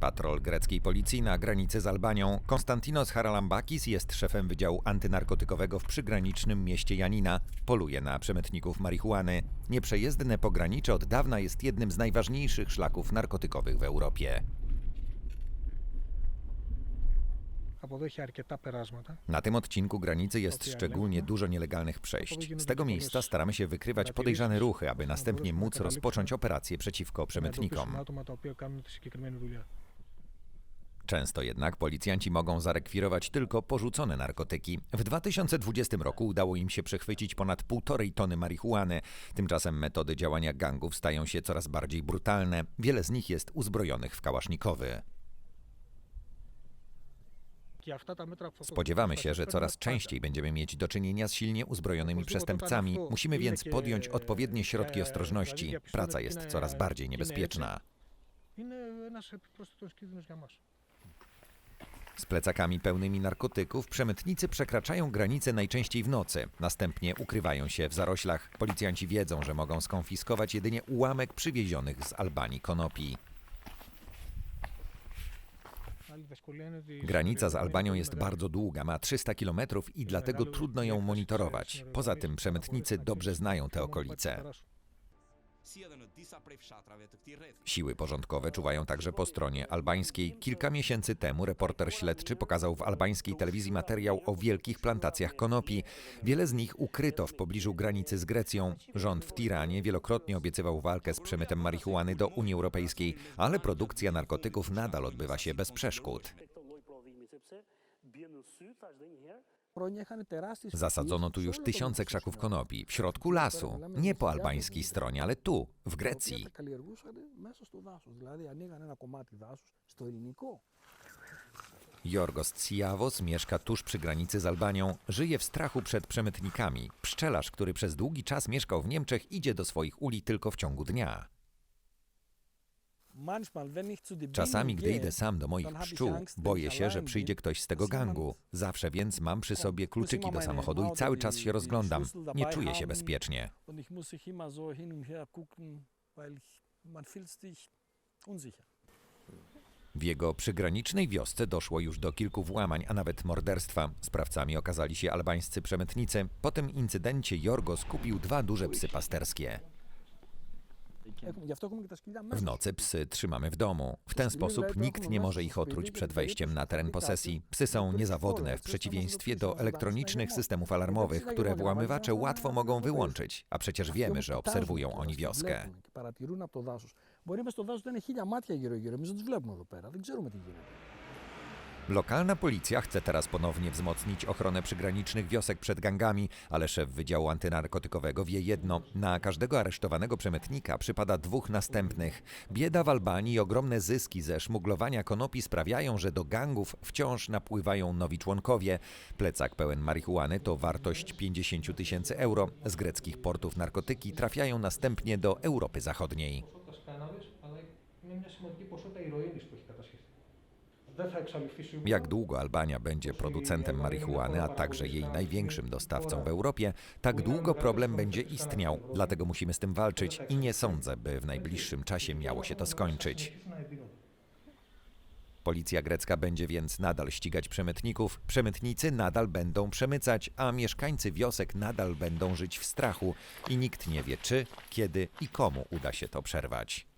Patrol greckiej policji na granicy z Albanią Konstantinos Haralambakis jest szefem Wydziału Antynarkotykowego w przygranicznym mieście Janina. Poluje na przemytników marihuany. Nieprzejezdne pogranicze od dawna jest jednym z najważniejszych szlaków narkotykowych w Europie. Na tym odcinku granicy jest szczególnie dużo nielegalnych przejść. Z tego miejsca staramy się wykrywać podejrzane ruchy, aby następnie móc rozpocząć operację przeciwko przemytnikom. Często jednak policjanci mogą zarekwirować tylko porzucone narkotyki. W 2020 roku udało im się przechwycić ponad półtorej tony marihuany. Tymczasem metody działania gangów stają się coraz bardziej brutalne. Wiele z nich jest uzbrojonych w kałasznikowy. Spodziewamy się, że coraz częściej będziemy mieć do czynienia z silnie uzbrojonymi przestępcami. Musimy więc podjąć odpowiednie środki ostrożności. Praca jest coraz bardziej niebezpieczna. Inne nasze po prostu ciężkie masz. Z plecakami pełnymi narkotyków przemytnicy przekraczają granice najczęściej w nocy. Następnie ukrywają się w zaroślach. Policjanci wiedzą, że mogą skonfiskować jedynie ułamek przywiezionych z Albanii konopi. Granica z Albanią jest bardzo długa, ma 300 km i dlatego trudno ją monitorować. Poza tym przemytnicy dobrze znają te okolice. Siły porządkowe czuwają także po stronie albańskiej. Kilka miesięcy temu reporter śledczy pokazał w albańskiej telewizji materiał o wielkich plantacjach konopi. Wiele z nich ukryto w pobliżu granicy z Grecją. Rząd w Tiranie wielokrotnie obiecywał walkę z przemytem marihuany do Unii Europejskiej, ale produkcja narkotyków nadal odbywa się bez przeszkód. Zasadzono tu już tysiące krzaków konopi, w środku lasu, nie po albańskiej stronie, ale tu, w Grecji. Jorgos Tsiavos mieszka tuż przy granicy z Albanią, żyje w strachu przed przemytnikami. Pszczelarz, który przez długi czas mieszkał w Niemczech, idzie do swoich uli tylko w ciągu dnia. Czasami, gdy idę sam do moich pszczół, boję się, że przyjdzie ktoś z tego gangu. Zawsze więc mam przy sobie kluczyki do samochodu i cały czas się rozglądam. Nie czuję się bezpiecznie. W jego przygranicznej wiosce doszło już do kilku włamań, a nawet morderstwa. Sprawcami okazali się albańscy przemytnicy. Po tym incydencie Jorgos kupił dwa duże psy pasterskie. W μέσα. nocy psy trzymamy w domu. W ten sposób nikt nie może ich otruć przed wejściem na teren posesji. Psy są niezawodne w przeciwieństwie do elektronicznych systemów alarmowych, które włamywacze łatwo mogą wyłączyć, a przecież wiemy, że obserwują oni wioskę. Βλέπουν και παρατηρούν από το δάσο. Μπορεί μέσα στο δάσο να είναι χίλια μάτια γύρω-γύρω. Εμεί δεν του βλέπουμε εδώ πέρα. Δεν ξέρουμε τι γίνεται. Lokalna policja chce teraz ponownie wzmocnić ochronę przygranicznych wiosek przed gangami, ale szef Wydziału Antynarkotykowego wie jedno: na każdego aresztowanego przemytnika przypada dwóch następnych. Bieda w Albanii i ogromne zyski ze szmuglowania konopi sprawiają, że do gangów wciąż napływają nowi członkowie. Plecak pełen marihuany to wartość 50 tysięcy euro. Z greckich portów narkotyki trafiają następnie do Europy Zachodniej. Jak długo Albania będzie producentem marihuany, a także jej największym dostawcą w Europie, tak długo problem będzie istniał. Dlatego musimy z tym walczyć i nie sądzę, by w najbliższym czasie miało się to skończyć. Policja grecka będzie więc nadal ścigać przemytników, przemytnicy nadal będą przemycać, a mieszkańcy wiosek nadal będą żyć w strachu i nikt nie wie czy, kiedy i komu uda się to przerwać.